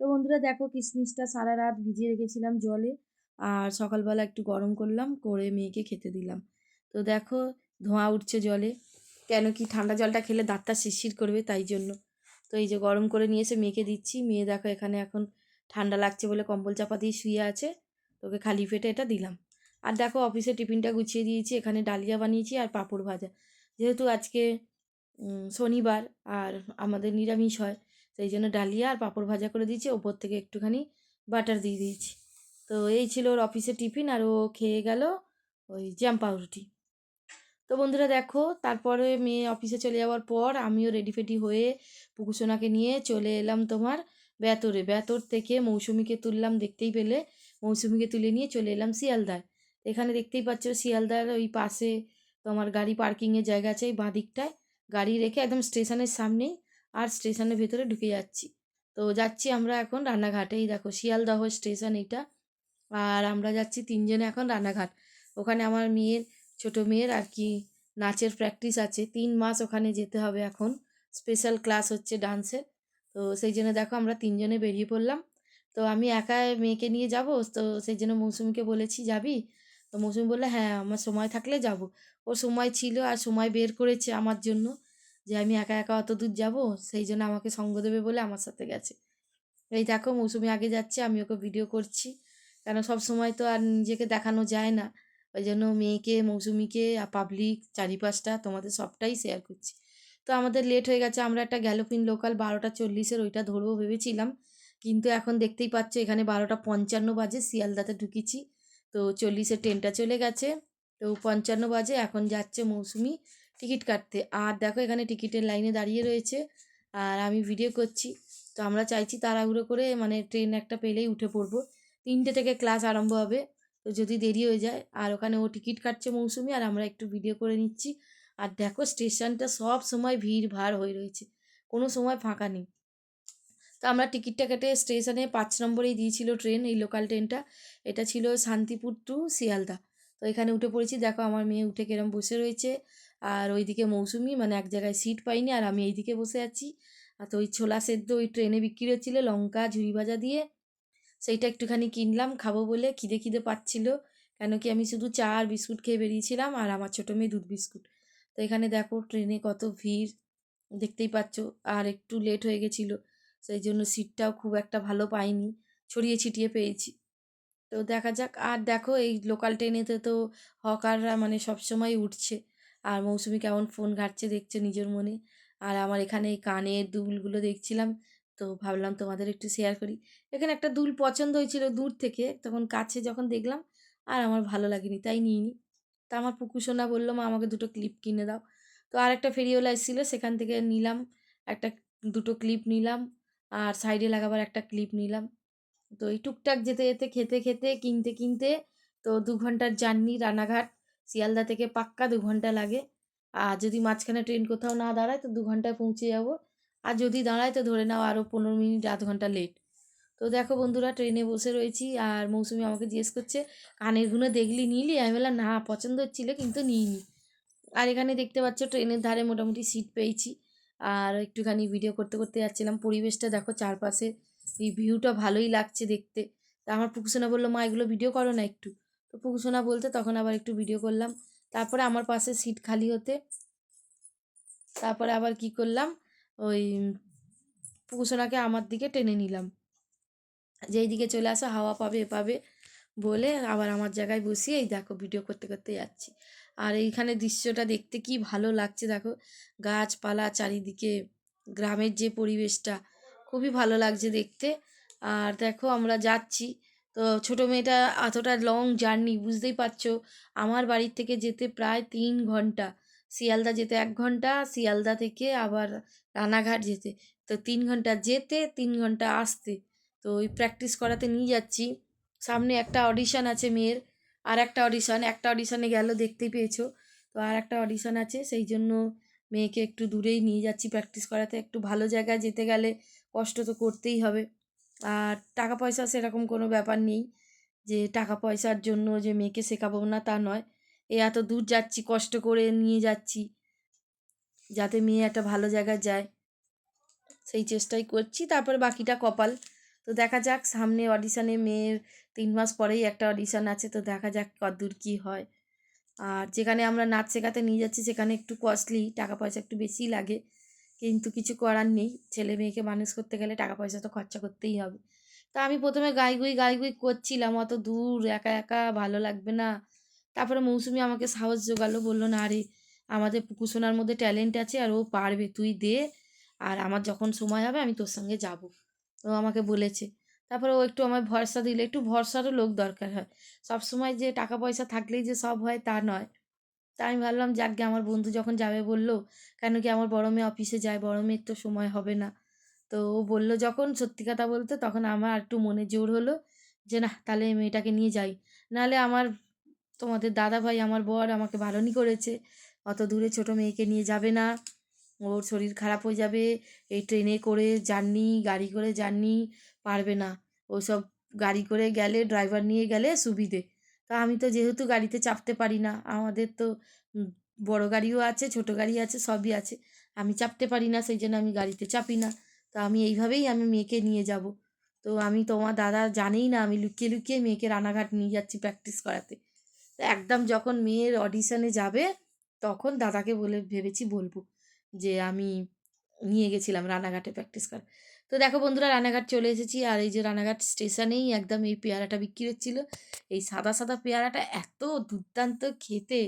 তো বন্ধুরা দেখো কিশমিশটা সারা রাত ভিজিয়ে রেখেছিলাম জলে, আর সকালবেলা একটু গরম করলাম, করে মেয়েকে খেতে দিলাম। তো দেখো ধোঁয়া উঠছে জলে, কেন কি ঠান্ডা জলটা খেলে দাঁতটা শিরশির করবে তাই জন্য। তো এই যে গরম করে নিয়ে এসে মেয়েকে দিচ্ছি, মেয়ে দেখো এখানে এখন ঠান্ডা লাগছে বলে কম্বল চাপা দিয়ে শুয়ে আছে তোকে খালি পেটে এটা দিলাম। আর দেখো অফিসে টিফিনটা গুছিয়ে দিয়েছি, এখানে ডালিয়া বানিয়েছি আর পাঁপড় ভাজা। যেহেতু আজকে শনিবার আর আমাদের নিরামিষ হয় সেই জন্য ডালিয়া আর পাঁপড় ভাজা করে দিয়েছি। ওপর থেকে একটুখানি বাটার দিয়ে দিয়েছি। তো এই ছিল ওর অফিসে টিফিন আর ও খেয়ে গেল ওই জ্যাম পাউরুটি। তো বন্ধুরা দেখো, তারপরে মেয়ে অফিসে চলে যাওয়ার পর আমিও রেডি ফেডি হয়ে পুকুসোনাকে নিয়ে চলে এলাম তোমার বেতরে বেতর থেকে মৌসুমিকে তুললাম, দেখতেই পেলে মৌসুমিকে তুলে নিয়ে চলে এলাম শিয়ালদায়। এখানে দেখতেই পাচ্ছ শিয়ালদার ওই পাশে তোমার গাড়ি পার্কিংয়ের জায়গা আছে এই বাঁ দিকটায় গাড়ি রেখে একদম স্টেশনের সামনেই আর স্টেশনের ভেতরে ঢুকে যাচ্ছি। তো যাচ্ছি আমরা এখন রানাঘাটেই দেখো, শিয়ালদহ স্টেশন এইটা। আর আমরা যাচ্ছি তিনজনে এখন রান্নাঘাট। ওখানে আমার মেয়ের, ছোট মেয়ের আর কি নাচের প্র্যাকটিস আছে। তিন মাস ওখানে যেতে হবে এখন। স্পেশাল ক্লাস হচ্ছে ডান্সের তো সেই জন্য দেখো আমরা তিনজনে বেরিয়ে পড়লাম। তো আমি একা মেয়েকে নিয়ে যাব? তো সেই জন্য মৌসুমিকে বলেছি, যাবি? তো মৌসুমি বললে হ্যাঁ আমার সময় থাকলে যাব। ওর সময় ছিল আর সময় বের করেছে আমার জন্য। যে আমি একা একা অত দূর যাব, সেই জন্য আমাকে সঙ্গ দেবে বলে আমার সাথে গেছে। এই দেখো, মৌসুমি আগে যাচ্ছে, আমি ওকে ভিডিও করছি। কেন, সব সময় তো আর নিজেকে দেখানো যায় না। ওই জন্য মেয়েকে, মৌসুমিকে, আর পাবলিক চারিপাশটা তোমাদের সবটাই শেয়ার করছি। তো আমাদের লেট হয়ে গেছে, আমরা একটা গ্যালোপিন লোকাল বারোটা চল্লিশের ওইটা ধরবো ভেবেছিলাম। কিন্তু এখন দেখতেই পাচ্ছ, এখানে বারোটা পঞ্চান্ন বাজে, শিয়ালদাতে ঢুকেছি। তো চল্লিশের ট্রেনটা চলে গেছে। তো পঞ্চান্ন বাজে, এখন যাচ্ছে মৌসুমি। টিকিট কাটতে। আর দেখো এখানে টিকিটের লাইনে দাঁড়িয়ে রয়েছে। আর আমি ভিডিও করছি। তো আমরা চাইছি তাড়াহুড়ো করে মানে ট্রেন একটা পেলেই উঠে পড়ব। তিনটে থেকে ক্লাস আরম্ভ হবে। তো যদি দেরি হয়ে যায়, আর ওখানে ও টিকিট কাটছে মৌসুমি, আর আমরা একটু ভিডিও করে নিচ্ছি। আর দেখো স্টেশনটা সব সময় ভিড় ভাড় হয়ে রয়েছে। কোনো সময় ফাঁকা নেই। তো আমরা টিকিটটা কেটে স্টেশনে পাঁচ নম্বরেই দিয়েছিল ট্রেন, এই লোকাল ট্রেনটা। এটা ছিল শান্তিপুর টু শিয়ালদা। তো এখানে উঠে পড়েছি। দেখো আমার মেয়ে উঠে কেরম বসে রয়েছে। আর ওইদিকে মৌসুমি মানে এক জায়গায় সিট পাইনি আর আমি এইদিকে বসে আছি। আর তো ওই ছোলা সেদ্ধ ওই ট্রেনে বিক্রি হচ্ছিল লঙ্কা ঝুড়ি ভাজা দিয়ে। সেইটা একটুখানি কিনলাম, খাব বলে খিদে খিদে পাচ্ছিল। কেন কি আমি শুধু চা আর বিস্কুট খেয়ে বেরিয়েছিলাম আর আমার ছোটো মেয়ে দুধ বিস্কুট। তো এখানে দেখো ট্রেনে কত ভিড়, দেখতেই পাচ্ছ। আর একটু লেট হয়ে গেছিল, সেই জন্য সিটটাও খুব একটা ভালো পাইনি। ছড়িয়ে ছিটিয়ে পেয়েছি। তো দেখা যাক, আর দেখো এই লোকাল ট্রেনেতে তো হকাররা মানে সবসময় উঠছে। আর মৌসুমি কেমন ফোন ঘাটছে দেখছে নিজের মনে। আর আমার এখানে এই কানের দুলগুলো দেখছিলাম, তো ভাবলাম তোমাদের একটু শেয়ার করি। এখানে একটা দুল পছন্দ হয়েছিল দূর থেকে, তখন কাছে যখন দেখলাম, আর আমার ভালো লাগেনি, তাই নিইনি। তা আমার পুকুসোনা বলল, মা, আমাকে দুটো ক্লিপ কিনে দাও। তো আর একটা ফেরিওয়ালা এসেছিল, সেখান থেকে নিলাম, একটা দুটো ক্লিপ নিলাম, আর সাইডে লাগাবার একটা ক্লিপ নিলাম। তো এই টুকটাক যেতে যেতে, খেতে খেতে, কিনতে কিনতে, তো দু ঘণ্টার জার্নি রানাঘাট। শিয়ালদা থেকে পাক্কা দু ঘণ্টা লাগে। আর যদি মাঝখানে ট্রেন কোথাও না দাঁড়ায় তো দু ঘন্টায় পৌঁছে যাব। আর যদি দাঁড়ায় তো ধরে নাও আরও পনেরো মিনিট, আধ ঘণ্টা লেট তো দেখো বন্ধুরা, ট্রেনে বসে রয়েছি আর মৌসুমি আমাকে জিজ্ঞেস করছে কানেরগুলো দেখলি নিলি আমি বললাম, না, পছন্দ হচ্ছিল কিন্তু নিইনি। আর এখানে দেখতে পাচ্ছ ট্রেনের ধারে মোটামুটি সিট পেয়েছি। আর একটুখানি ভিডিও করতে করতে যাচ্ছিলাম। পরিবেশটা দেখো চারপাশে, এই ভিউটা ভালোই লাগছে দেখতে। তা আমার পুকুসোনা বলল, মা, এগুলো ভিডিও করো না একটু। পুকুসোনা বলতে তখন আবার একটু ভিডিও করলাম। তারপরে আমার পাশে সিট খালি হতে। তারপরে আবার কি করলাম? ওই পুকুসোনাকে আমার দিকে টেনে নিলাম। যেই দিকে চলে আসো, হাওয়া পাবে, এ পাবে বলে আবার আমার জায়গায় বসিয়ে এই দেখো ভিডিও করতে করতে যাচ্ছি। আর এইখানে দৃশ্যটা দেখতে কি ভালো লাগছে দেখো। গাছপালা চারিদিকে, গ্রামের যে পরিবেশটা খুবই ভালো লাগছে দেখতে। আর দেখো আমরা যাচ্ছি। তো ছোটো মেয়েটা এতটা লং জার্নি বুঝতেই পারছ? আমার বাড়ির থেকে যেতে প্রায় তিন ঘণ্টা। শিয়ালদা যেতে এক ঘণ্টা, শিয়ালদা থেকে আবার রানাঘাট যেতে। তো তিন ঘণ্টা যেতে, তিন ঘণ্টা আসতে। তো ওই প্র্যাকটিস করাতে নিয়ে যাচ্ছি। সামনে একটা অডিশন আছে মেয়ের, আর একটা অডিশন একটা অডিশনে গেল, দেখতেই পেয়েছ? তো আর একটা অডিশন আছে, সেই জন্য মেয়েকে একটু দূরেই নিয়ে যাচ্ছি প্র্যাকটিস করাতে। একটু ভালো জায়গায় যেতে গেলে কষ্ট তো করতেই হবে। আর টাকা পয়সা সেরকম কোনো ব্যাপার নেই। যে টাকা পয়সার জন্য যে মেয়েকে শেখাবো না তা নয়। এ এত দূর যাচ্ছি, কষ্ট করে নিয়ে যাচ্ছি। যাতে মেয়ে একটা ভালো জায়গায় যায়। সেই চেষ্টাই করছি। তারপরে বাকিটা কপাল। তো দেখা যাক, সামনে অডিশানে মেয়ের তিন মাস পরেই একটা অডিশান আছে। তো দেখা যাক কতদূর কী হয়। আর যেখানে আমরা নাচ শেখাতে নিয়ে যাচ্ছি, সেখানে একটু কস্টলি টাকা পয়সা একটু বেশিই লাগে। কিন্তু কিছু করার নেই। ছেলে মেয়েকে মানুষ করতে গেলে টাকা পয়সা তো খরচা করতেই হবে। তা আমি প্রথমে গাইগুই গাইগুই করছিলাম, অত দূর একা একা ভালো লাগবে না। তারপরে মৌসুমি আমাকে সাহস জোগালো, বলল, না আরে আমাদের পুকুসোনার মধ্যে ট্যালেন্ট আছে আর ও পারবে, তুই দে। আর আমার যখন সময় হবে আমি তোর সঙ্গে যাব। ও আমাকে বলেছে। তারপরে ও একটু আমায় ভরসা দিলে। একটু ভরসারও লোক দরকার হয়। সব সময় যে টাকা পয়সা থাকলেই যে সব হয় তা নয়। তা আমি ভাবলাম যাকগে আমার বন্ধু যখন যাবে বলল, কেন কি আমার বড় মেয়ে অফিসে যায়, বড় মেয়ের তো সময় হবে না। তো ও বলল, যখন সত্যি কথা বলতে তখন আমার একটু মনে জোর হলো যে না তাহলে মেয়েটাকে নিয়ে যাই। নাহলে আমার, তোমাদের দাদা ভাই আমার বর আমাকে বারণই করেছে, অত দূরে ছোট মেয়েকে নিয়ে যাবে না, ওর শরীর খারাপ হয়ে যাবে, এই ট্রেনে করে জার্নি গাড়ি করে জার্নি পারবে না। ওসব গাড়ি করে গেলে, ড্রাইভার নিয়ে গেলে সুবিধে। তা আমি তো যেহেতু গাড়িতে চাপতে পারি না, আমাদের তো বড় গাড়িও আছে, ছোট গাড়ি আছে, সবই আছে। আমি চাপতে পারি না, সেই জন্য আমি গাড়িতে চাপি না। তো আমি এইভাবেই আমি মেয়েকে নিয়ে যাব। তো আমি তোমার দাদা জানেই না, আমি লুকিয়ে লুকিয়ে মেয়েকে রানাঘাট নিয়ে যাচ্ছি প্র্যাকটিস করাতে। তো একদম যখন মেয়ের অডিশনে যাবে, তখন দাদাকে বলে ভেবেছি বলব যে আমি নিয়ে গেছিলাম রানাঘাটে প্র্যাকটিস করা। তো দেখো বন্ধুরা রানাঘাট চলে এসেছি। আর এই যে রানাঘাট স্টেশনেই একদম এই পেয়ারাটা বিক্রি হচ্ছিল। এই সাদা সাদা পেয়ারাটা এত দুর্দান্ত খেতে।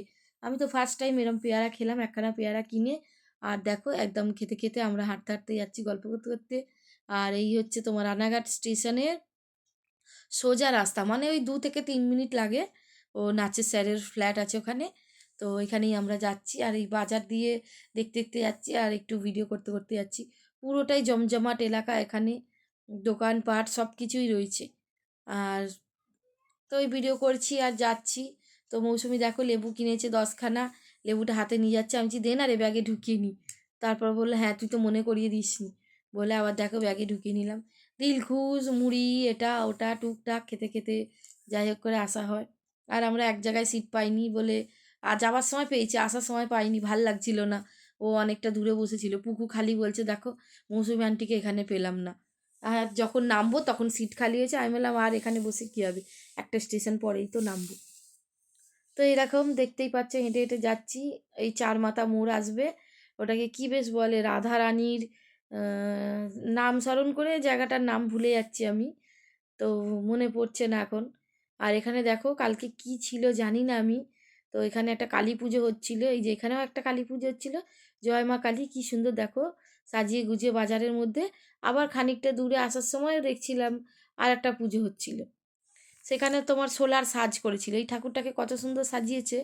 আমি তো ফার্স্ট টাইম এরম পেয়ারা খেলাম, একখানা পেয়ারা কিনে। আর দেখো, একদম খেতে খেতে আমরা হাঁটতে হাঁটতে যাচ্ছি গল্প করতে করতে। আর এই হচ্ছে তোমার রানাঘাট স্টেশনের সোজা রাস্তা। মানে ওই দু থেকে তিন মিনিট লাগে। ও নাচের স্যারের ফ্ল্যাট আছে ওখানে। তো ওইখানেই আমরা যাচ্ছি। আর এই বাজার দিয়ে দেখতে দেখতে যাচ্ছি। আর একটু ভিডিও করতে করতে যাচ্ছি। পুরোটাই জমজমাট এলাকা এখানে। দোকানপাট সব কিছুই রয়েছে। আর তো ওই ভিডিও করছি আর যাচ্ছি। তো মৌসুমি দেখো লেবু কিনেছে দশখানা। লেবুটা হাতে নিয়ে যাচ্ছে। আমি বলছি, দে না রে ব্যাগে ঢুকিয়ে নিই তারপর বলল হ্যাঁ তুই তো মনে করিয়ে দিসনি। বলে আবার দেখো ব্যাগে ঢুকিয়ে নিলাম। দিলখুশ, মুড়ি, এটা, ওটা, টুকটাক খেতে খেতে যাই হোক করে আসা হয়। আর আমরা এক জায়গায় সিট পাইনি বলে আর যাওয়ার সময় পেয়েছি। আসার সময় পাইনি, ভালো লাগছিল না। ও অনেকটা দূরে বসেছিল। পুকু খালি বলছে, দেখো, মৌসুমি আন্টিকে এখানে পেলাম না। আর যখন নামবো, তখন সিট খালি হয়েছে। আমি বললাম, আর এখানে বসে কী হবে? একটা স্টেশন পরেই তো নামবো। তো এরকম দেখতেই পাচ্ছ, হেঁটে হেঁটে যাচ্ছি। এই চার মাথা মোড় আসবে। ওটাকে কি বেশ বলে, রাধা রানীর নাম স্মরণ করে জায়গাটার নাম ভুলে যাচ্ছি আমি। তো মনে পড়ছে না এখন। আর এখানে দেখো, কালকে কি ছিল জানি না আমি। তো এখানে একটা কালী পুজো হচ্ছিল। এই যে এখানেও একটা কালী পুজো হচ্ছিল। জয় মা কালী, কি সুন্দর দেখো। সাজিয়ে গুজিয়ে বাজারের মধ্যে আবার খানিকটা দূরে আসার সময়ও দেখছিলাম আর একটা পুজো হচ্ছিল। সেখানে তোমার সোলার সাজ করেছিল। এই ঠাকুরটাকে কত সুন্দর সাজিয়েছে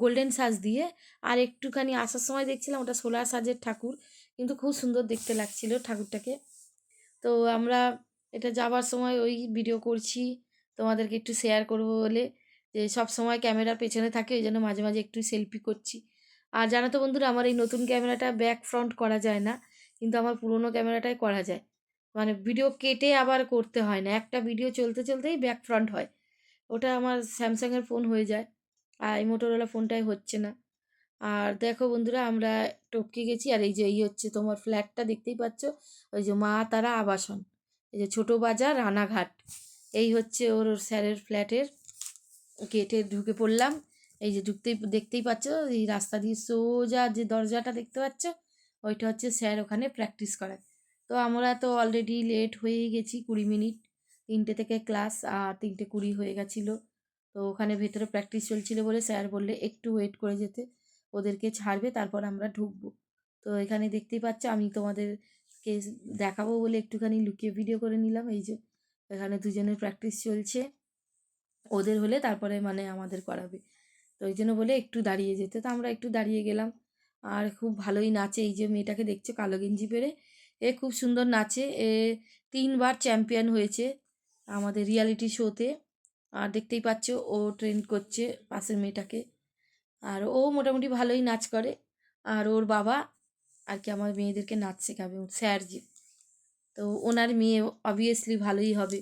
গোল্ডেন সাজ দিয়ে। আর একটুখানি আসার সময় দেখছিলাম ওটা সোলার সাজের ঠাকুর, কিন্তু খুব সুন্দর দেখতে লাগছিল ঠাকুরটাকে। তো আমরা এটা যাবার সময় ওই ভিডিও করছি, তোমাদেরকে একটু শেয়ার করব বলে। যে সব সময় ক্যামেরার পেছনে থাকে, ওই জন্য মাঝে মাঝে একটু সেলফি করছি। আর জানো তো বন্ধুরা, আমার এই নতুন ক্যামেরাটা ব্যাক ফ্রন্ট করা যায় না, কিন্তু আমার পুরোনো ক্যামেরাটাই করা যায়। মানে ভিডিও কেটে আবার করতে হয় না, একটা ভিডিও চলতে চলতেই ব্যাক ফ্রন্ট হয়। ওটা আমার স্যামসাংয়ের ফোন হয়ে যায়, আর এই মোটোরোলা ফোনটাই হচ্ছে না। আর দেখো বন্ধুরা, আমরা টপকে গেছি, আর এই যে এই হচ্ছে তোমার ফ্ল্যাটটা দেখতেই পাচ্ছ, ওই যে মা তারা আবাসন, এই যে ছোটো বাজার, রানাঘাট। এই হচ্ছে ওর স্যারের ফ্ল্যাটের গেটে ঢুকে পড়লাম। এই যে ঢুকতেই দেখতেই পাচ্ছ, এই রাস্তা দিয়ে সোজা যে দরজাটা দেখতে পাচ্ছ, ওইটা হচ্ছে স্যার ওখানে প্র্যাকটিস করায়। তো আমরা তো অলরেডি লেট হয়েই গেছি কুড়ি মিনিট, তিনটে থেকে ক্লাস আর তিনটে কুড়ি হয়ে গেছিল। তো ওখানে ভেতরে প্র্যাকটিস চলছিল বলে স্যার বললে একটু ওয়েট করে যেতে, ওদেরকে ছাড়বে, তারপর আমরা ঢুকবো। তো এখানে দেখতেই পাচ্ছ, আমি তোমাদেরকে দেখাবো বলে একটুখানি লুকিয়ে ভিডিও করে নিলাম, এই যে এখানে দুজনের প্র্যাকটিস চলছে। ওদের হলে তারপরে মানে আমাদের করাবে। তো ওই জন্য বলে একটু দাঁড়িয়ে যেতে। তো আমরা একটু দাঁড়িয়ে গেলাম। আর খুব ভালোই নাচে এই যে মেয়েটাকে দেখছ, কালো গেঞ্জি পেরে। এ খুব সুন্দর নাচে। এ তিনবার চ্যাম্পিয়ন হয়েছে আমাদের রিয়ালিটি শোতে। আর দেখতেই পাচ্ছ ও ট্রেন করছে পাশের মেয়েটাকে। আর ও মোটামুটি ভালোই নাচ করে। আর ওর বাবা আর কি আমার মেয়েদেরকে নাচ শেখাবে স্যার যে তো ওনার মেয়ে অবভিয়াসলি ভালোই হবে।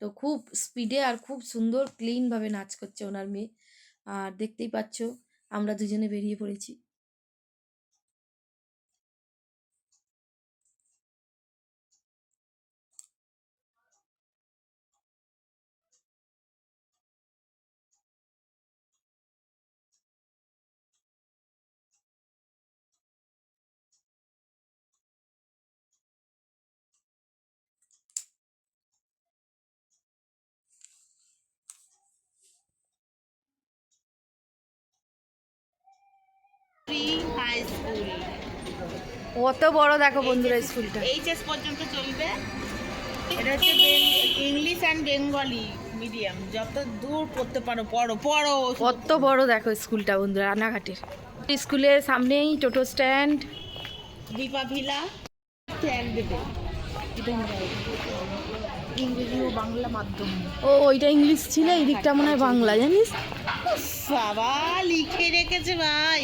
তো খুব স্পিডে আর খুব সুন্দর ক্লিনভাবে নাচ করছে ওনার মেয়ে। আর দেখতেই পাচ্ছ আমরা দুজনে বেরিয়ে পড়েছি। কত বড় দেখো বন্ধুরা স্কুলটা। এইচএস পর্যন্ত চলবে। এটা হচ্ছে ইংলিশ অ্যান্ড বেঙ্গলি মিডিয়াম যত দূর পড়তে পারো পড়ো পড়ো। কত বড় দেখো স্কুলটা বন্ধুরা রানাঘাটের স্কুলের সামনেই টোটো স্ট্যান্ড। দীপা ভিলা। ইংরেজি ও বাংলা মাধ্যম। ও ওইটা ইংলিশ ছিল এই দিকটা মনে হয় বাংলা জানিস? বাবা লিখে রেখেছে ভাই।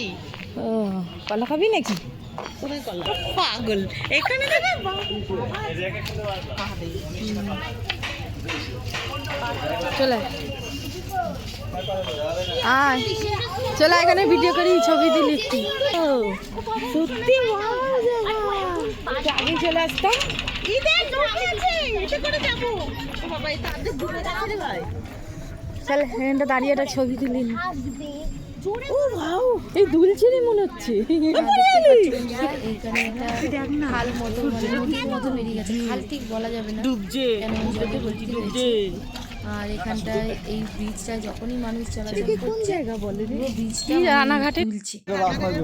ও কলা খাবি নাকি? পাগল। এখানে চলে। আয়। চলে এখানে ভিডিও করি ছবি দিলি একটু। সত্যি? আগে চলে আসতাম। চল এখানটা দাঁড়িয়ে একটা ছবি তুলি। ও ভাও এই দুলছেনি মনে হচ্ছে। খাল মতো মতো বেরিয়ে গেছে। খাল ঠিক বলা যাবে না। ডুবছে ডুবছে। আর এখানটায় এই ব্রিজটায় যখনই মানুষ চলাচল করছে জায়গা বলে ব্রিজটা রানাঘাটে? দুলছে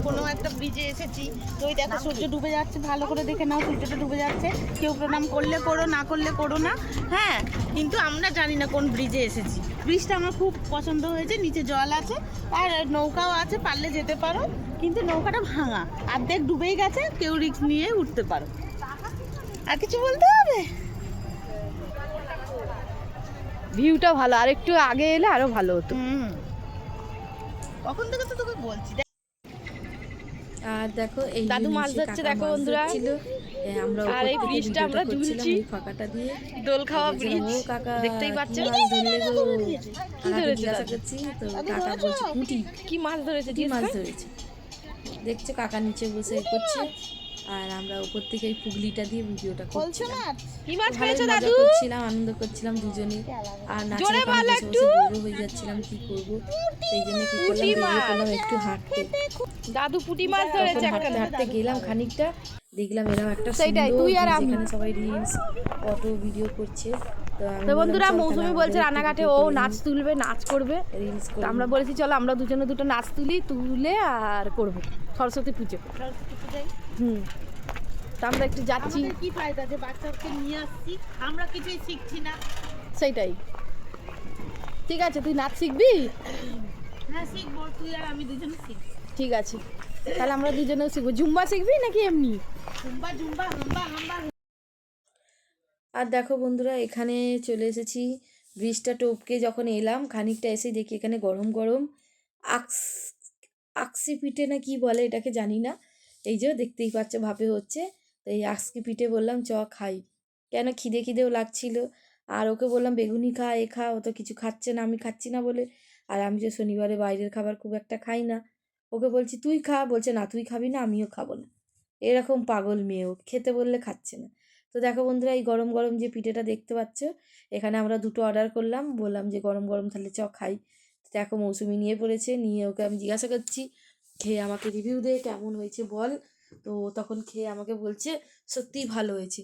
কোনো একটা ব্রিজে এসেছি। তো ওই দেখো সূর্য ডুবে যাচ্ছে ভালো করে দেখে নাও সূর্যটা ডুবে যাচ্ছে। কেউ প্রণাম করলে করো না করলে করো না। হ্যাঁ কিন্তু আমরা জানি না কোন ব্রিজে এসেছি। ব্রিজটা আমার খুব পছন্দ হয়েছে নিচে জল আছে আর নৌকাও আছে পারলে যেতে পারো কিন্তু নৌকাটা ভাঙা। অর্ধেক ডুবেই গেছে কেউ রিস্ক নিয়ে উঠতে পারো। আর কিছু বলতে হবে? ভিউটা ভালো আর একটু আগে এলে আরও ভালো হতো। কখন থেকে তো তোকে বলছি? আর দেখো এই দাদু মাছ ধরছে দেখো বন্ধুরা। আমরা আর এই ব্রিজটা আমরা ঝুলছি। ফাঁকাটা দিয়ে। দোল খাওয়া ব্রিজ কাকা দেখতেই কি পাচ্ছেন মাছ ধরলে গো? কাকাকে ধরেছে? করছি তো কাকা বলছে পুঁটি কি মাছ ধরেছে? কি মাছ ধরেছে? দেখছ কাকা নিচে বসে করছে। আর আমরা উপর থেকে এই পুগলিটা দিয়ে ভিডিওটা না? কি মাছ পেয়েছ দাদু? করছিলাম আনন্দ করছিলাম দুজনে। আর বসে বসে হয়ে যাচ্ছিলাম কি করব? সেই জন্য কি করলাম একটু হাঁটতে। দাদু পুটি মাছ ধরেছে একটা হাঁটতে গেলাম খানিকটা। দেখলাম এরকম একটা সেইটাই, তুই আর আমি। এখানে সবাই রিলস ফটো ভিডিও করছে। তো বন্ধুরা মৌসুমি বলছে রানাঘাটে ও নাচ তুলবে নাচ করবে। করি, reels আমরা বলেছি চলো আমরা দুজনে দুটো নাচ তুলি তুলে আর করব। সরস্বতী পুজো। হুম। তা আমরা একটু যাচ্ছি। আমাদের কি ফায়দা যে বাচ্চাকে নিয়ে আসছি? আমরা কিছুই শিখছি না। সেইটাই। ঠিক আছে তুই নাচ শিখবি? হ্যাঁ শিখব। তুই আর আমি দুজনে শিখছি ঠিক আছে। তাহলে আমরা দুজনেও শিখব। জুম্বা শিখবি নাকি এমনি? জুম্বা জুম্বা হাম্বা হাম্বা আর দেখো বন্ধুরা এখানে চলে এসেছি। ব্রিজটা টপকে যখন এলাম খানিকটা এসে দেখি এখানে গরম গরম। আক্স আকসি পিঠে না কি বলে এটাকে জানি না। এই যে দেখতেই পাচ্ছ, ভাপে হচ্ছে। তো এই আজকে পিঠে বললাম, চ, খাই। কেন খিদে খিদেও লাগছিল। আর ওকে বললাম, বেগুনি খা, এ খা, ও তো কিছু খাচ্ছে না, আমি খাচ্ছি না বলে। আর আমি যে শনিবারে বাইরের খাবার খুব একটা খাই না। ওকে বলছি, তুই খা। বলছে, না, তুই খাবি না, আমিও খাব না। এরকম পাগল মেয়ে ও, খেতে বললে খাচ্ছে না। তো দেখো বন্ধুরা, এই গরম গরম যে পিঠেটা দেখতে পাচ্ছ, এখানে আমরা দুটো অর্ডার করলাম। বললাম যে, গরম গরম, তাহলে চ, খাই। দেখো, মৌসুমি নিয়ে পড়েছে, নিয়ে ওকে আমি জিজ্ঞাসা করছি খেয়ে আমাকে রিভিউ দে কেমন হয়েছে বল। তো তখন খেয়ে আমাকে বলছে, সত্যিই ভালো হয়েছে।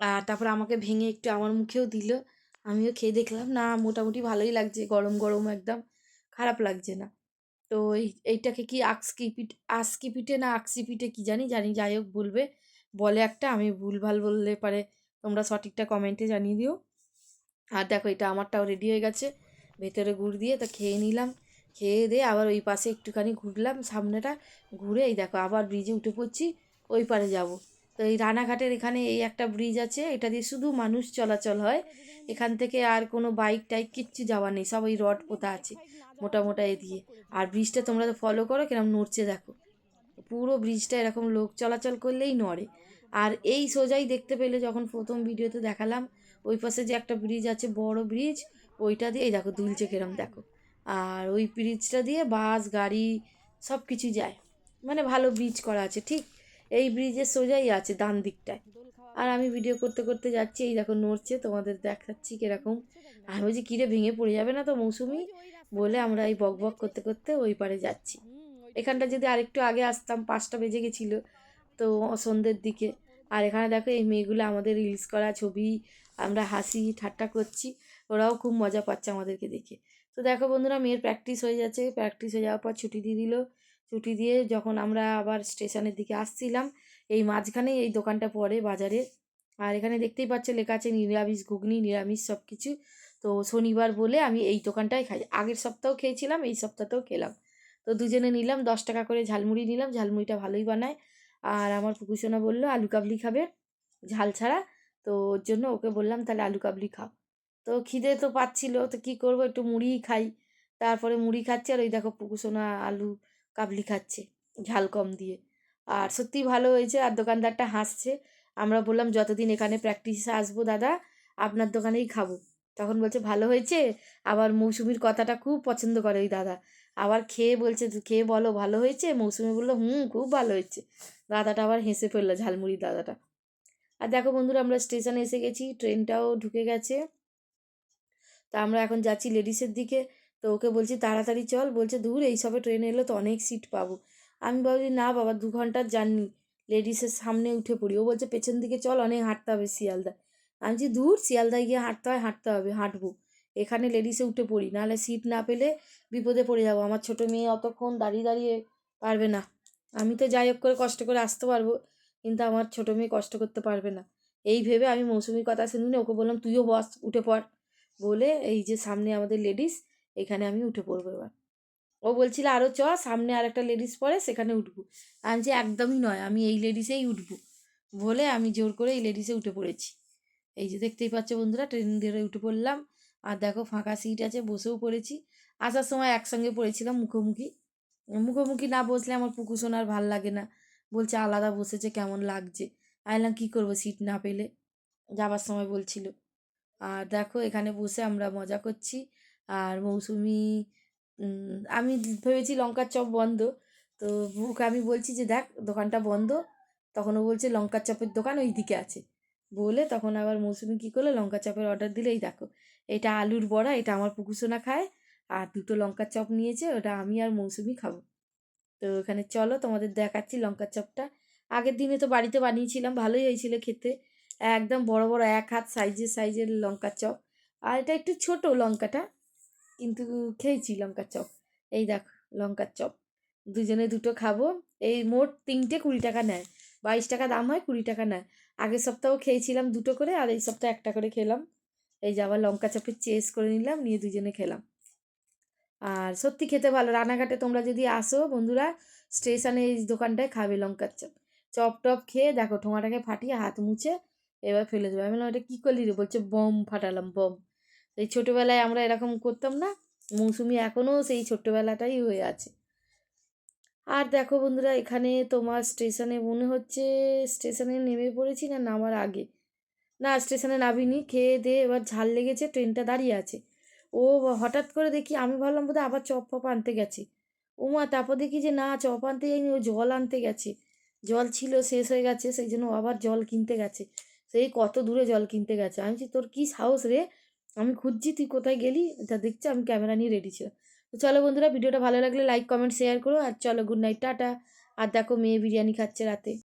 আর তারপর আমাকে ভেঙে একটু আমার মুখেও দিল। আমিও খেয়ে দেখলাম, না, মোটামুটি ভালোই লাগছে, গরম গরম একদম, খারাপ লাগছে না। তো এই, এইটাকে কি আকসকি পিঠ পিঠে না আকসি পিঠে কি জানি? জানি, যাই হোক বলবে। বলে একটা, আমি ভুলভাল বললে পারে, তোমরা সঠিকটা কমেন্টে জানিয়ে দিও। আর দেখো, এটা আমারটাও রেডি হয়ে গেছে। ভেতরে গুড় দিয়ে তা খেয়ে নিলাম। খেয়ে দিয়ে আবার ওই পাশে একটুখানি ঘুরলাম, সামনেটা ঘুরে এই দেখো আবার ব্রিজে উঠে পড়ছি, ওই পারে যাব। তো এই রানাঘাটের এখানে এই একটা ব্রিজ আছে, এটা দিয়ে শুধু মানুষ চলাচল হয়। এখান থেকে আর কোনো বাইক টাইক কিচ্ছু যাওয়া নেই, সব ওই রড পোতা আছে মোটা মোটা এ দিয়ে। আর ব্রিজটা তোমরা তো ফলো করো, কিরম নড়ছে দেখো। পুরো ব্রিজটা এরকম লোক চলাচল করলেই নড়ে। আর এই সোজাই দেখতে পেলে যখন প্রথম ভিডিওতে দেখালাম, ওই পাশে যে একটা ব্রিজ আছে, বড় ব্রিজ ওইটা দিয়ে এই দেখো দুলছে কিরম দেখো। আর ওই ব্রিজটা দিয়ে বাস গাড়ি সব কিছু যায়। মানে ভালো ব্রিজ করা আছে, ঠিক? এই ব্রিজের সোজাই আছে ডান দিকটায়। আর আমি ভিডিও করতে করতে যাচ্ছি, এই দেখো নড়ছে, তোমাদের দেখাচ্ছি কীরকম। আমি বলছি, কিরে, ভেঙে পড়ে যাবে না তো মৌসুমি? বলে আমরা এই বক বক করতে করতে ওই পারে যাচ্ছি। এখানটা যদি আরেকটু আগে আসতাম, পাঁচটা বেজে গেছিল তো সন্ধ্যের দিকে। আর এখানে দেখো, এই মেয়েগুলো আমাদের রিলস করা ছবি, আমরা হাসি ঠাট্টা করছি। ওরাও খুব মজা পাচ্ছে আমাদেরকে দেখে। তো দেখো বন্ধুরা মেয়ের প্র্যাকটিস হয়ে যাচ্ছে। প্র্যাকটিস হয়ে যাওয়ার পর ছুটি দিয়ে দিল। ছুটি দিয়ে যখন আমরা আবার স্টেশনের দিকে আসছিলাম, এই মাঝখানেই এই দোকানটা পড়ে বাজারে। আর এখানে দেখতেই পাচ্ছ লেখা আছে নিরামিষ, ঘুগনি, নিরামিষ সব কিছু তো শনিবার বলে আমি এই দোকানটাই খাই। আগের সপ্তাহ খেয়েছিলাম, এই সপ্তাহতেও খেলাম। তো দুজনে নিলাম, দশ টাকা করে ঝালমুড়ি নিলাম। ঝালমুড়িটা ভালোই বানায়। আর আমার পুকুসোনা বলল, আলু কাবলি খাবে, ঝাল ছাড়া। তো ওর জন্য ওকে বললাম, তাহলে আলু কাবলি খাও। তো খিদে তো পাচ্ছিল, তো কী করব? একটু মুড়িই খাই। তারপরে মুড়ি খাচ্ছে আর ওই দেখো পুকুসোনা আলু কাবলি খাচ্ছে ঝাল কম দিয়ে। আর সত্যি ভালো হয়েছে আর দোকানদারটা হাসছে। আমরা বললাম, যতদিন এখানে প্র্যাকটিসে আসব দাদা, আপনার দোকানেই খাব। তখন বলছে, ভালো হয়েছে? আবার মৌসুমির কথাটা খুব পছন্দ করে ওই দাদা। আবার খেয়ে বলছে, খেয়ে বলো, ভালো হয়েছে? মৌসুমি বলল, হুম, খুব ভালো হয়েছে। দাদাটা আবার হেসে ফেলল ঝালমুড়ি দাদাটা। আর দেখো বন্ধুরা, আমরা স্টেশনে এসে গেছি, ট্রেনটাও ঢুকে গেছে। তা আমরা এখন যাচ্ছি লেডিসের দিকে। তো ওকে বলছি, তাড়াতাড়ি চল। বলছে, দূর, এইসবে ট্রেন এলো তো অনেক সিট পাবো। আমি ভাবছি, না বাবা, দু ঘণ্টার জার্নি লেডিসের সামনে উঠে পড়ি। ও বলছে, পেছন দিকে চল, অনেক হাঁটতে হবে শিয়ালদা। আমি বলছি, দূর, শিয়ালদায় গিয়ে হাঁটতে হয়, হাঁটতে হবে, হাঁটবো। এখানে লেডিসে উঠে পড়ি, নাহলে সিট না পেলে বিপদে পড়ে যাব। আমার ছোটো মেয়ে অতক্ষণ দাঁড়িয়ে দাঁড়িয়ে পারবে না। আমি তো যাই হোক করে কষ্ট করে আসতে পারব, কিন্তু আমার ছোটো মেয়ে কষ্ট করতে পারবে না। এই ভেবে আমি মৌসুমির কথা শুনিনি ওকে বললাম, তুইও বস, উঠে পড়। বলে, এই যে সামনে আমাদের লেডিস, এখানে আমি উঠে পড়ব এবার। ও বলছিল আরও চ, সামনে আর একটা লেডিস পড়ে সেখানে উঠবো। আমি যে, একদমই নয়, আমি এই লেডিসেই উঠবো। বলে আমি জোর করে এই লেডিসে উঠে পড়েছি। এই যে, দেখতেই পাচ্ছ বন্ধুরা, ট্রেন ধরে উঠে পড়লাম। আর দেখো, ফাঁকা সিট আছে, বসেও পড়েছি। আসার সময় একসঙ্গে পড়েছিলাম মুখোমুখি। মুখোমুখি না বসলে আমার পুকু শোনার ভালো লাগে না। বলছে, আলাদা বসেছে, কেমন লাগছে? আইলাম কী করব, সিট না পেলে? যাবার সময় বলছিল। আর দেখো এখানে বসে আমরা মজা করছি। আর মৌসুমি আমি ভেবেছি লঙ্কার চপ বন্ধ। তো ওকে আমি বলছি যে, দেখ, দোকানটা বন্ধ। তখন ও বলছে, লঙ্কার চপের দোকান ওই দিকে আছে। বলে তখন আবার মৌসুমি কী করল লঙ্কা চপের অর্ডার দিলেই দেখো, এটা আলুর বড়া, এটা আমার পুকুসোনা খায়, আর দুটো লঙ্কার চপ নিয়েছে, ওটা আমি আর মৌসুমি খাব। তো এখানে চলো তোমাদের দেখাচ্ছি লঙ্কার চপটা। আগের দিনে তো বাড়িতে বানিয়েছিলাম, ভালোই হয়েছিল খেতে। একদম বড় বড় এক হাত সাইজের সাইজের লঙ্কার চপ। আর এটা একটু ছোট লঙ্কাটা, কিন্তু খেয়েছি লঙ্কার চপ। এই দেখ, লঙ্কার চপ। দুজনে দুটো খাব। এই মোট তিনটে কুড়ি টাকা নেয়। বাইশ টাকা দাম হয়, কুড়ি টাকা নেয়। আগের সপ্তাহ খেয়েছিলাম দুটো করে, আর এই সপ্তাহে একটা করে খেলাম। এই যে আবার লঙ্কা চপের চেস করে নিলাম, নিয়ে দুজনে খেলাম। আর সত্যি খেতে ভালো। রানাঘাটে তোমরা যদি আসো, বন্ধুরা, স্টেশনে এই দোকানটায় খাবে লঙ্কার চপ। চপ টপ খেয়ে দেখো, ঠোঙাটাকে ফাটিয়ে হাত মুছে এবার ফেলে দেবো। আমি বললাম, এটা কী করলি রে? বলছে, বম, ফাটালাম, বম। এই ছোটোবেলায় আমরা এরকম করতাম না, মৌসুমি এখনও সেই ছোট্টবেলাটাই হয়ে আছে। আর দেখো বন্ধুরা, এখানে তোমার স্টেশনে মনে হচ্ছে স্টেশনে নেমে পড়েছি না নামার আগে। না, স্টেশনে নামিনি, খেয়ে দিয়ে এবার ঝাল লেগেছে, ট্রেনটা দাঁড়িয়ে আছে। ও হঠাৎ করে দেখি, আমি ভাবলাম বোধহয় আবার চপ ফপ আনতে গেছে। ও মা তারপর দেখি যে না, চপ আনতে যাইনি, ও জল আনতে গেছে। জল ছিল, শেষ হয়ে গেছে, সেই জন্য আবার জল কিনতে গেছে। সেই কত দূরে জল কিনতে গেছে। আমি বলছি, তোর কী সাহস রে? আমি খুঁজছি, তুই কোথায় গেলি? এটা দেখছি, আমি ক্যামেরা নিয়ে রেডি ছিল। তো চলো বন্ধুরা, ভিডিওটা ভালো লাগলে লাইক কমেন্ট শেয়ার করো। আর চলো গুড নাইট টাটা। আর দেখো, মেয়ে বিরিয়ানি খাচ্ছে রাতে।